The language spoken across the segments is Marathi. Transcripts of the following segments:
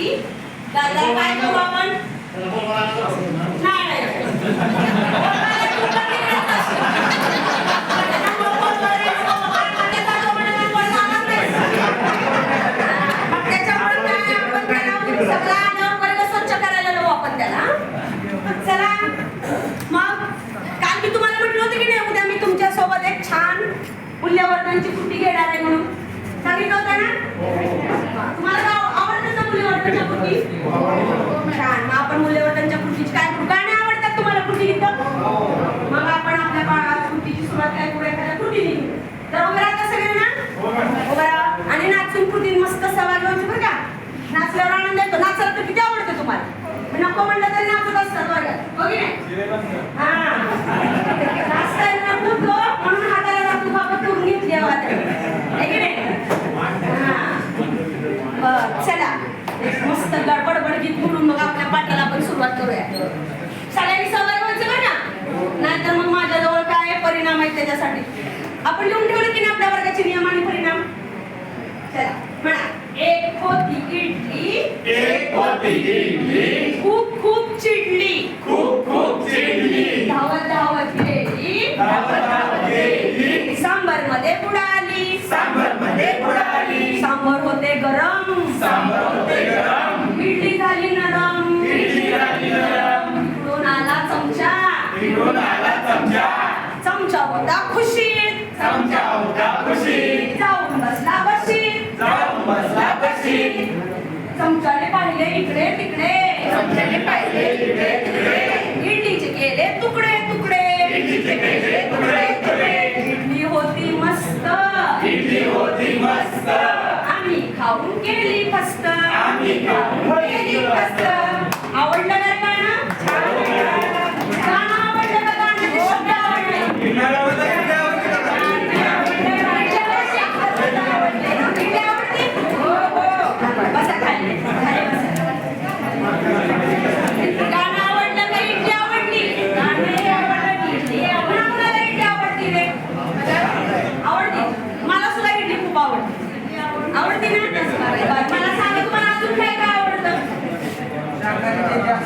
त्याच्यावरती दादा काय करू आपण नाही नाही बोलवायला तू कधी येत असशील? त्याच्यामुळं बोलवायला नको. कारण माझ्या दादामुळे कोण जाणार नाही. मग त्याच्यामुळं काय आपण त्याला सगळं आल्यावर पहिलं स्वच्छ करायला लावू आपण त्याला चला मग काल मी तुम्हाला म्हटलं होतं की नाही उद्या मी तुमच्यासोबत एक छान मूल्यवर्धनची कृती घेणार आहे म्हणून सांगितलं होतं ना तुम्हाला गाव- आवडतं ना मूल्यवर्धनच्या कृती छान मग आपण मूल्यवर्धनच्या कृतीची काय करू गाणे आवडतात तुम्हाला कृती लिहितं मग आपण आपल्या बाळात कृतीची सुरुवात काय करू एखाद्या कृती लिहू तर उभे राहता सगळे ना उभे राहा आणि नाचून कृती मस्त सहभागी व्हायचं बरं का नाचल्यावर आनंद येतो नाचायला तर किती आवडतं तुम्हाला मी नको म्हणलं तरी नाचत असतात वर्गात हो की नाही हा नाचता येत नाही खूप गं, म्हणून हाताला जातो बाबा ठेवून घेतली आहे वाटत. है की नाही हा. बरं, चला. मस्त गडबड मग आपल्या पाठाला आपण सुरुवात करूया. सगळ्यांनी सहभागी व्हायचं बरं का नाहीतर मग माझ्याजवळ काय परिणाम आहेत त्याच्यासाठी? आपण लिहून ठेवलं की नाही आपल्या वर्गाचे नियम आणि परिणाम? चला म्हणा. एक होती इडली. एक होती इडली. खूप खूप चिडली. सांबरमध्ये बुडाली. सांबरमध्ये बुडाली. सांबर होते गरम. सांबर होते गरम. इडली झाली नरम. इडली झाली नरम. इकडून आला चमचा. इकडून आला चमचा. चमचा होता खुशीत चमचा होता खुशी. जाऊन बसला बशीत जाऊन बसला कशी चमच्याने पाहिले इकडे तिकडे. चमच्याने पाहिले इकडे तिकडे इडलीचे केले तुकडे तुकडे इडलीचे केले तुकडे तुकडे इडली होती मस्त इडली होती मस्त आम्ही खाऊन केली फस्त आम्ही खाऊन केली फस्त. आवडलं का गाणं गाणं आवडलं का गाण्याचे शब्द आवडले मॅडम आता किती आवडते का? बसा खाली खाली बसा गाणं आवडलं का इडली आवडली गाणं आवडलं इडली आवडली कुणाला इडली आवडती रे आवडती मला सुद्धा इडली खूप आवडते आवडते ना बरं, मला सांगा तुम्हाला अजून काय काय आवडतं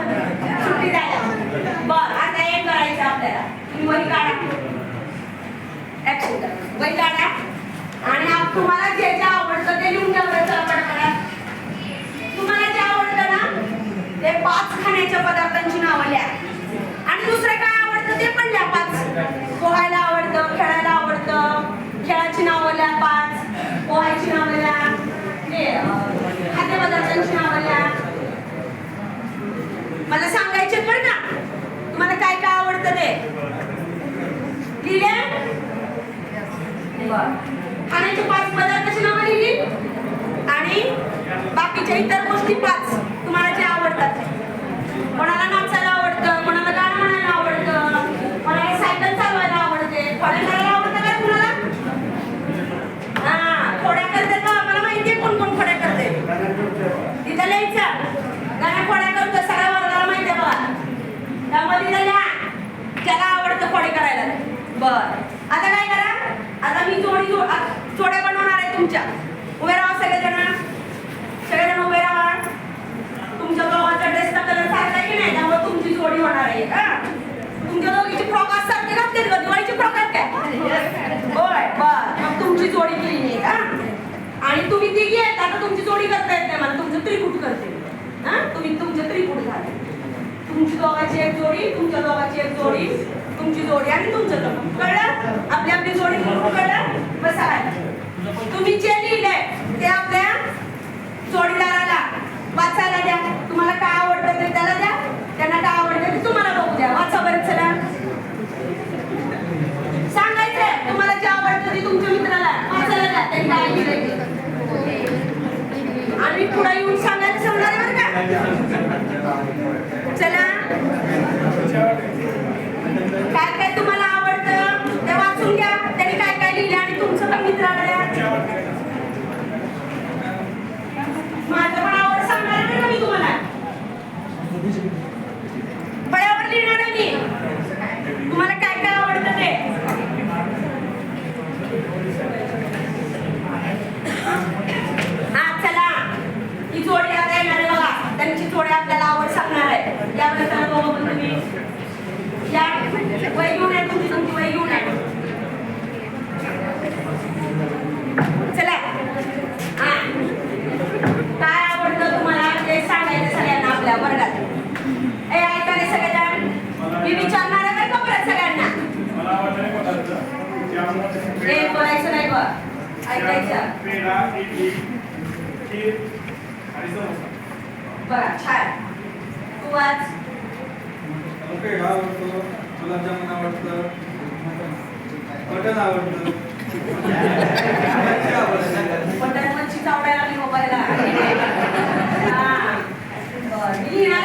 सुट्टी झाल्यावर. बर आता हे करायचं आपल्याला. तुम्ही वही काढा. Action करा. वही काढा. आणि तुम्हाला जे जे आवडतं ते लिहून ठेवायचं करा तुम्हाला जे आवडतं ना ते पाच खाण्याच्या पदार्थांची नावं लिहा आणि दुसरं काय आवडतं ते पण लिहा पाच पोहायला आवडतं खेळायला आवडतं खेळाची नावं लिहा पाच पोहायची नावं लिहा ते अं, खाद्यपदार्थांची नावं लिहा मला सांगायचे बरं का तुम्हाला काय काय आवडतं ते? लिहिले? खाण्याचे पाच पदार्थाची नावं लिहिली आणि बाकीच्या इतर गोष्टी पाच तुम्हाला जे आवडतात कोणाला नाचायला आवडतं कोणाला गाणं म्हणायला आवडतं कोणाला सायकल चालवायला आवडते खोड्या करायला आवडतं का कुणाला हा खोड्या करते का मला माहिती आहे कोण कोण खोड्या करते तिथं लिहायचं गाण्या खोड्या करतो सगळ्या वर्गाला माहिती आहे बघा त्यामुळे तिथं लिहा त्याला करायला बर. आता काय करा? आता मी जोडी जो जोड्या बनवणार आहे तुमच्या. उभे राहा सगळेजण. सगळेजण उभे राहा. तुमच्या गावाचा ड्रेसचा कलर सारखा की नाही? त्यामुळे तुमची जोडी होणार आहे. हा? तुमच्या दोघीची फ्रॉक आज सारखे घातले का? दिवाळीची फ्रॉक आहेत काय? होय बर. मग तुमची जोडी केली आहे का आणि तुम्ही तिघी आहेत. आता तुमची जोडी करता येत नाही मला. तुमचं त्रिकूट करते हा? तुम्ही तुमचं त्रिकूट झाले तुमची दोघाची एक जोडी तुमच्या दोघाची एक जोडी. तुमची जोडी आणि तुमचं जग कळलं? आपली आपली जोडी कळलं? बसा. तुम्ही जे लिहिलंय ते आपल्या जोडीदाराला वाचायला द्या. तुम्हाला काय आवडतं ते त्याला द्या. त्यांना काय आवडतं ते तुम्हाला बघू द्या. वाचा बरं चला. सांगायचंय तुम्हाला जे आवडतं ते तुमच्या मित्राला वाचायला द्या. त्यांनी काय लिहिलंय आणि पुढे येऊन सांगायचं सांगणार बरं का? चला. बघा छान. तू वाच पेढा आवडतो गुलाबजामुन आवडतं मटण आवडतं. बटन मच्छी चावडायला मोबाईलला. हा. मी लिहिणार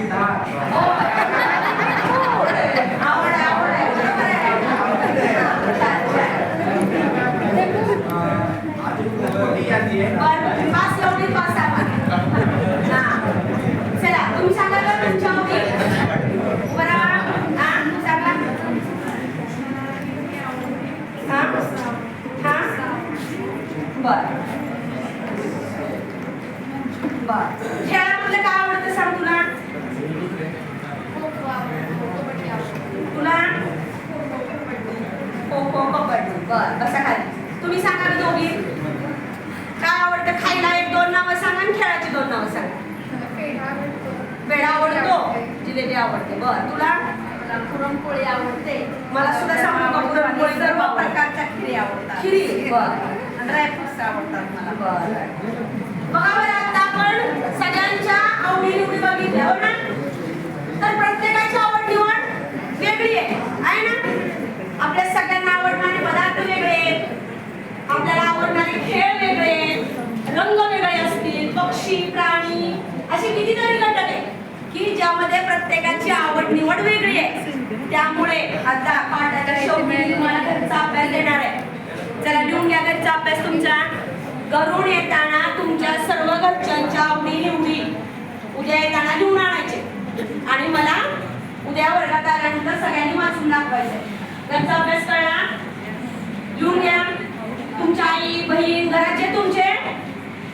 didática. बर बसा खाली. तुम्ही सांगा ना दोघी. काय आवडतं खायला? एक दोन नावं सांगा आणि खेळाची दोन नावं सांगा. पेढा आवडतो? जिलेबी आवडते. बर तुला? पुरणपोळी आवडते. मला सुद्धा सांगू का पुरणपोळी? सर्व प्रकारच्या खिरी आवडतात. खिरी? बर. ड्रायफ्रुट्स आवडतात मला. बर. बघा बरं आता आपण सगळ्यांच्या आवडी निवडी बघितल्या हो ना? तर प्रत्येकाची आवड निवड वेगळी आहे आहे ना आपल्या सगळ्यांना आवडणारे पदार्थ वेगळे आहेत खेळ वेगळे रंग वेगळे असतील पक्षी प्राणी असे कितीतरी घटक आहे की ज्यामध्ये प्रत्येकाची आवड निवड वेगळी आहे. त्यामुळे आता पाठाच्या शेवटी तुम्हाला घरचा अभ्यास देणार आहे. चला लिहून घ्या घरचा अभ्यास तुमचा. घरून येताना तुमच्या सर्व घरच्यांच्या आवडी निवडी उद्या येताना लिहून आणायचे. आणि मला उद्या वर्गात आल्यानंतर सगळ्यांनी वाचून दाखवायचं घरचा अभ्यास कळला लिहून घ्या. आई बहीण घरात जे तुमचे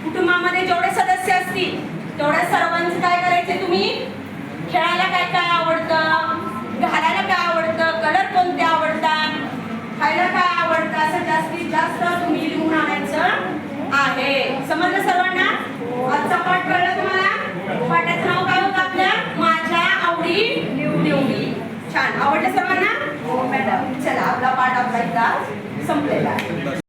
कुटुंबामध्ये जेवढे सदस्य असतील तेवढ्या सर्वांचं काय करायचे तुम्ही? खेळायला काय काय आवडतं? घालायला काय आवडतं? कलर कोणते आवडतात? खायला काय आवडतं? असं जास्तीत जास्त तुम्ही लिहून आणायचं आहे. समजलं सर्वांना? आजचा पाठ कळलं तुम्हाला? पाठाचं नाव काय होतं आपल्या? माझ्या आवडी निवडी छान. आवडलं सर्वांना? हो मॅडम. चला आपला पाठ आपला एकदा संपलेला आहे.